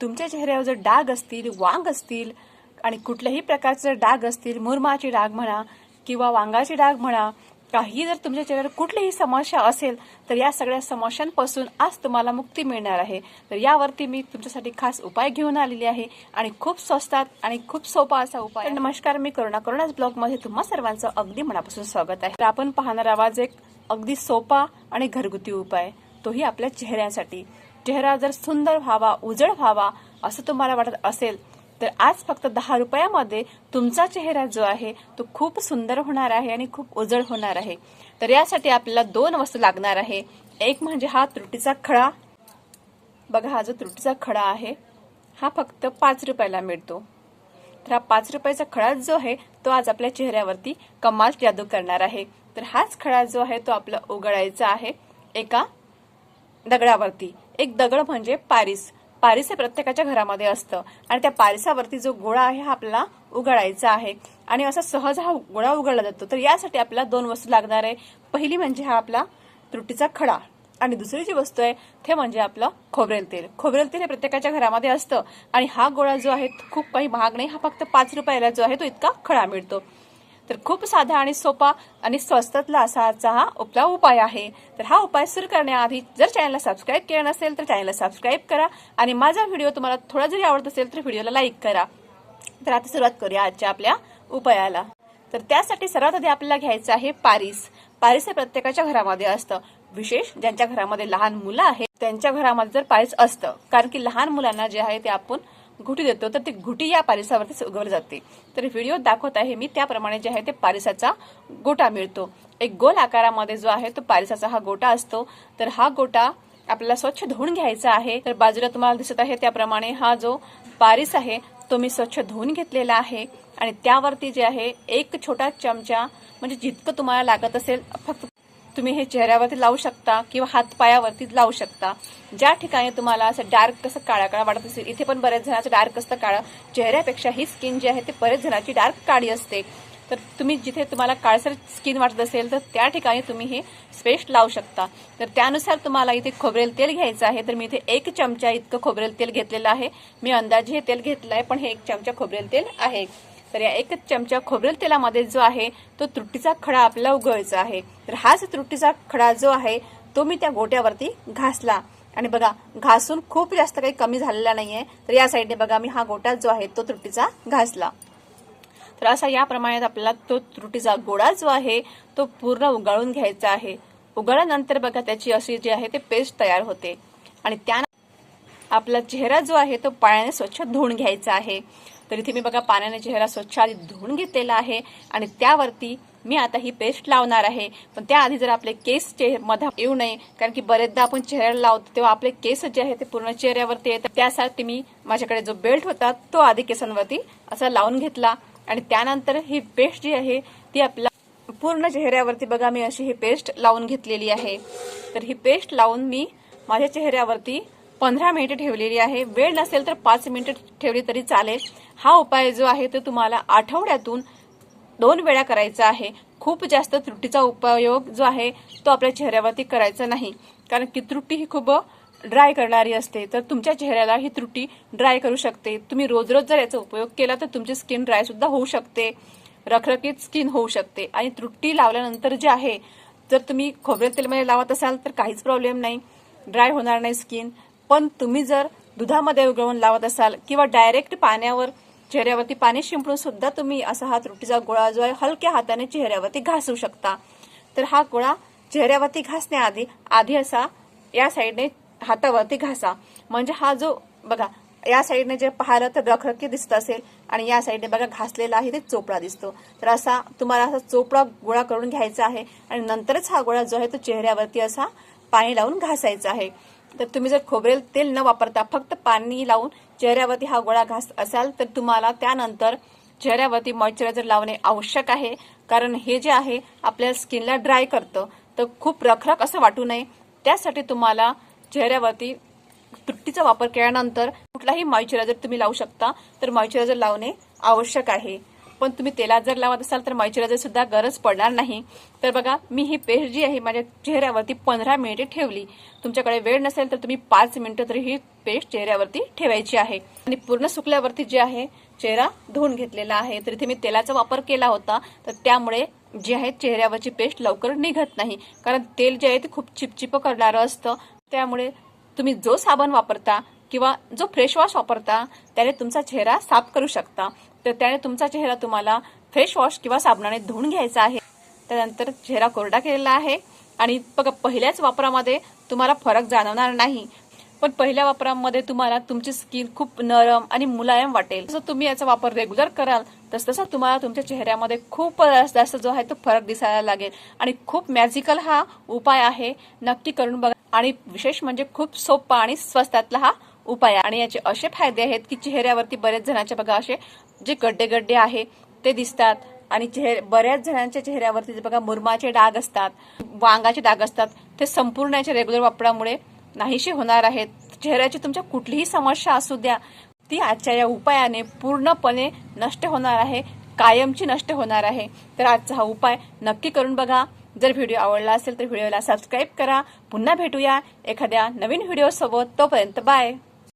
तुमच्या चेहऱ्यावर जर डाग असतील वांग असतील आणि कुठल्याही प्रकारचे डाग असतील मुरमाची डाग म्हणा किंवा वांगाची डाग म्हणा काही जर तुमच्या चेहऱ्यावर कुठलीही समस्या असेल तर या सगळ्या समस्यांपासून आज तुम्हाला मुक्ती मिळणार आहे. तर यावरती मी तुमच्यासाठी खास उपाय घेऊन आलेली आहे आणि खूप स्वस्तात आणि खूप सोपा असा उपाय नमस्कार मी करुणा करुणाच ब्लॉगमध्ये तुम्हा सर्वांचं अगदी मनापासून स्वागत आहे. तर आपण पाहणार आवाज एक अगदी सोपा आणि घरगुती उपाय तोही आपल्या चेहऱ्यासाठी. चेहरा जर सुंदर व्हावा उजळ व्हावा असं तुम्हाला वाटत असेल तर आज फक्त दहा रुपयामध्ये तुमचा चेहरा जो आहे तो खूप सुंदर होणार आहे आणि खूप उजळ होणार आहे. तर यासाठी आपल्याला दोन वस्तू लागणार आहे. एक म्हणजे हा त्रुटीचा खडा. बघा हा जो त्रुटीचा खडा आहे हा फक्त पाच रुपयाला मिळतो. तर हा पाच रुपयाचा खडा जो आहे तो आज आपल्या चेहऱ्यावरती कमाल जादू करणार आहे. तर हाच खडा जो आहे तो आपला उघडायचा आहे एका दगडावरती. एक दगड म्हणजे पारिस. पारिस हे प्रत्येकाच्या घरामध्ये असतं. आणि त्या पारिसावरती जो गोळा आहे हा आपल्याला उघडायचा आहे. आणि असा सहज हा गोळा उघडला जातो. तर यासाठी आपल्याला दोन वस्तू लागणार आहे. पहिली म्हणजे हा आपला त्रुटीचा खडा. आणि दुसरी जी वस्तू आहे ते म्हणजे आपलं खोबरेल तेल. खोबरेल तेल हे प्रत्येकाच्या घरामध्ये असतं. आणि हा गोळा जो आहे खूप काही महाग नाही. हा फक्त पाच रुपयाला जो आहे तो इतका खडा मिळतो. तर खूप साधा आणि सोपा आणि स्वस्तातला असा आजचा हा उपला उपाय आहे. तर हा उपाय सुरू करण्याआधी जर चॅनलला सबस्क्राईब केलं नसेल तर चॅनलला सबस्क्राईब करा आणि माझा व्हिडिओ तुम्हाला थोडा जरी आवडत असेल तर व्हिडिओला लाईक करा. तर आता सुरुवात करूया आजच्या आपल्या उपायाला. तर त्यासाठी सर्वात आधी आपल्याला घ्यायचं आहे पारिस. पारिस हे प्रत्येकाच्या घरामध्ये असतं. विशेष ज्यांच्या घरामध्ये लहान मुलं आहेत त्यांच्या घरामध्ये जर पारिस असतं. कारण की लहान मुलांना जे आहे ते आपण घुटी देतो तर ती घुटी या पारिसावरती उगवली जाते. तर व्हिडिओ दाखवत आहे मी त्याप्रमाणे जे आहे ते पारिसाचा गोटा मिळतो. एक गोल आकारामध्ये जो आहे तो पारिसाचा हा गोटा असतो. तर हा गोटा आपल्याला स्वच्छ धुवून घ्यायचा आहे. तर बाजूला तुम्हाला दिसत आहे त्याप्रमाणे हा जो पारिस आहे तो मी स्वच्छ धुवून घेतलेला आहे. आणि त्यावरती जे आहे एक छोटा चमचा म्हणजे जितकं तुम्हाला लागत असेल फक्त तुम्ही हे चेहऱ्यावरती लावू शकता किंवा हातपायावरती लावू शकता. ज्या ठिकाणी तुम्हाला असं डार्क कसं काळा काळा वाटत असेल इथे पण बरेच जणांचं डार्क असतं काळं. चेहऱ्यापेक्षा ही स्किन जी आहे ते बरेच जणांची डार्क काळी असते. तर तुम्ही जिथे तुम्हाला काळसर स्किन वाटत असेल तर त्या ठिकाणी तुम्ही हे पेस्ट लावू शकता. तर त्यानुसार तुम्हाला इथे खोबरेल तेल घ्यायचं आहे. तर मी इथे एक चमचा इतकं खोबरेल तेल घेतलेलं आहे. मी अंदाजे हे तेल घेतलं आहे पण हे एक चमचा खोबरेल तेल आहे. तर या एक चमचा खोबरेल तेलामध्ये जो आहे तो त्रुटीचा खडा आपल्याला उगवायचा आहे. तर हाच त्रुटीचा खडा जो आहे तो मी त्या गोट्यावरती घासला. आणि बघा घासून खूप जास्त काही कमी झालेला नाहीये. तर या साईडने बघा मी हा गोटा जो आहे तो त्रुटीचा घासला. तर असा या प्रमाणात आपल्याला तो त्रुटीचा गोळा जो आहे तो पूर्ण उगाळून घ्यायचा आहे. उगाळल्यानंतर बघा त्याची अशी जी आहे ते पेस्ट तयार होते. आणि त्या आपला चेहरा जो आहे तो पाण्याने स्वच्छ धुवून घ्यायचा आहे. तर इथे मी बघा पाण्याने चेहरा स्वच्छ आधी धुवून घेतलेला आहे आणि त्यावरती मी आता ही पेस्ट लावणार आहे. पण त्याआधी जर आपले केस मध्ये येऊ नये कारण की बरेचदा आपण चेहऱ्याला लावतो तेव्हा आपले केस जे आहे ते पूर्ण चेहऱ्यावरती येतात. त्यासाठी मी माझ्याकडे जो बेल्ट होता तो आधी केसांवरती असा लावून घेतला आणि त्यानंतर ही पेस्ट जी आहे ती आपला पूर्ण चेहऱ्यावरती बघा मी अशी ही पेस्ट लावून घेतलेली आहे. तर ही पेस्ट लावून मी माझ्या चेहऱ्यावरती पंधरा मिनिटं ठेवलेली आहे. वेळ नसेल तर पाच मिनिटं ठेवली तरी चालेल. हा उपाय जो आहे तो तुम्हाला आठवड्यातून दोन वेळा करायचा आहे. खूप जास्त त्रुटीचा उपयोग जो आहे तो आपल्या चेहऱ्यावरती करायचा नाही. कारण की त्रुटी ही खूप ड्राय करणारी असते. तर तुमच्या चेहऱ्याला ही त्रुटी ड्राय करू शकते. तुम्ही रोज रोज जर याचा उपयोग केला तर तुमची स्किन ड्राय सुद्धा होऊ शकते. रखरखीत स्किन होऊ शकते. आणि त्रुटी लावल्यानंतर जे आहे जर तुम्ही खोबरेल तेलमध्ये लावत असाल तर काहीच प्रॉब्लेम नाही. ड्राय होणार नाही स्किन पण तुम्ही जर दुधामध्ये उगवून लावत असाल किंवा डायरेक्ट पाण्यावर चेहऱ्यावरती पाणी शिंपडून सुद्धा तुम्ही असा हा त्रुटीचा गोळा जो आहे हलक्या हाताने चेहऱ्यावरती घासू शकता. तर हा गोळा चेहऱ्यावरती घासण्याआधी आधी असा या साईडने हातावरती घासा. म्हणजे हा जो बघा या साईडने जे पाहिलं तर रखरखी दिसत असेल आणि या साईडने बघा घासलेला आहे ते चोपडा दिसतो. तर असा तुम्हाला असा चोपडा गोळा करून घ्यायचा आहे आणि नंतरच हा गोळा जो आहे तो चेहऱ्यावरती असा पाणी लावून घासायचा आहे. तर तुम्ही जर खोबरेल तेल न वापरता फक्त पाणी लावून चेहऱ्यावरती हा गोळा घास असाल तर तुम्हाला त्यानंतर चेहऱ्यावरती मॉइश्चरायझर लावणे आवश्यक आहे. कारण हे जे आहे आपल्या स्किनला ड्राय करतं. तर खूप रखरख असं वाटू नये. त्यासाठी तुम्हाला चेहऱ्यावरती तुट्टीचा वापर केल्यानंतर कुठलाही मॉइश्चरायझर तुम्ही लावू शकता. तर मॉइश्चरायझर लावणे आवश्यक आहे. पण तुम्ही तेलात जर लावत असाल तर मॉइश्चरायझर सुद्धा गरज पडणार नाही. तर बघा मी ही पेस्ट जी आहे माझ्या चेहऱ्यावरती पंधरा मिनिटे ठेवली. तुमच्याकडे वेळ नसेल तर तुम्ही पाच मिनिटं तरी ही पेस्ट चेहऱ्यावरती ठेवायची आहे. आणि पूर्ण सुकल्यावरती जे आहे चेहरा धुवून घेतलेला आहे. तर इथे मी तेलाचा वापर केला होता. तर त्यामुळे जी आहे चेहऱ्यावरची पेस्ट लवकर निघत नाही. कारण तेल जे आहे ते खूप चिपचिप करणारं असतं. त्यामुळे तुम्ही जो साबण वापरता किंवा जो फ्रेश वॉश वापरता त्याने तुमचा चेहरा साफ करू शकता. तर त्याने तुमचा चेहरा तुम्हाला फ्रेश वॉश किंवा साबणाने धुवून घ्यायचा आहे. त्यानंतर चेहरा कोरडा केलेला आहे. आणि बघा पहिल्याच वापरामध्ये तुम्हाला फरक जाणवणार नाही. पण पहिल्या वापरामध्ये तुम्हाला तुमची स्किन खूप नरम आणि मुलायम वाटेल. जसं तुम्ही याचा वापर रेग्युलर कराल तस तसं तुम्हाला तुमच्या चेहऱ्यामध्ये खूप जास्त जो आहे तो फरक दिसायला लागेल. आणि खूप मॅजिकल हा उपाय आहे. नक्की करून बघा. आणि विशेष म्हणजे खूप सोपा आणि स्वस्तातला हा उपाय आणि याचे असे फायदे आहेत की चेहऱ्यावरती बऱ्याच जणांचे बघा असे जे गड्डे गड्डे आहे ते दिसतात आणि चेहरे बऱ्याच जणांच्या चेहऱ्यावरती जे बघा मुरमाचे डाग असतात वांगाचे डाग असतात ते संपूर्ण याच्या रेग्युलर वापरामुळे नाहीशी होणार आहेत. चेहऱ्याची तुमच्या कुठलीही समस्या असू द्या ती आजच्या या उपायाने पूर्णपणे नष्ट होणार आहे कायमची नष्ट होणार आहे. तर आजचा हा उपाय नक्की करून बघा. जर व्हिडिओ आवडला असेल तर व्हिडिओला सबस्क्राईब करा. पुन्हा भेटूया एखाद्या नवीन व्हिडिओ सोबत तोपर्यंत बाय.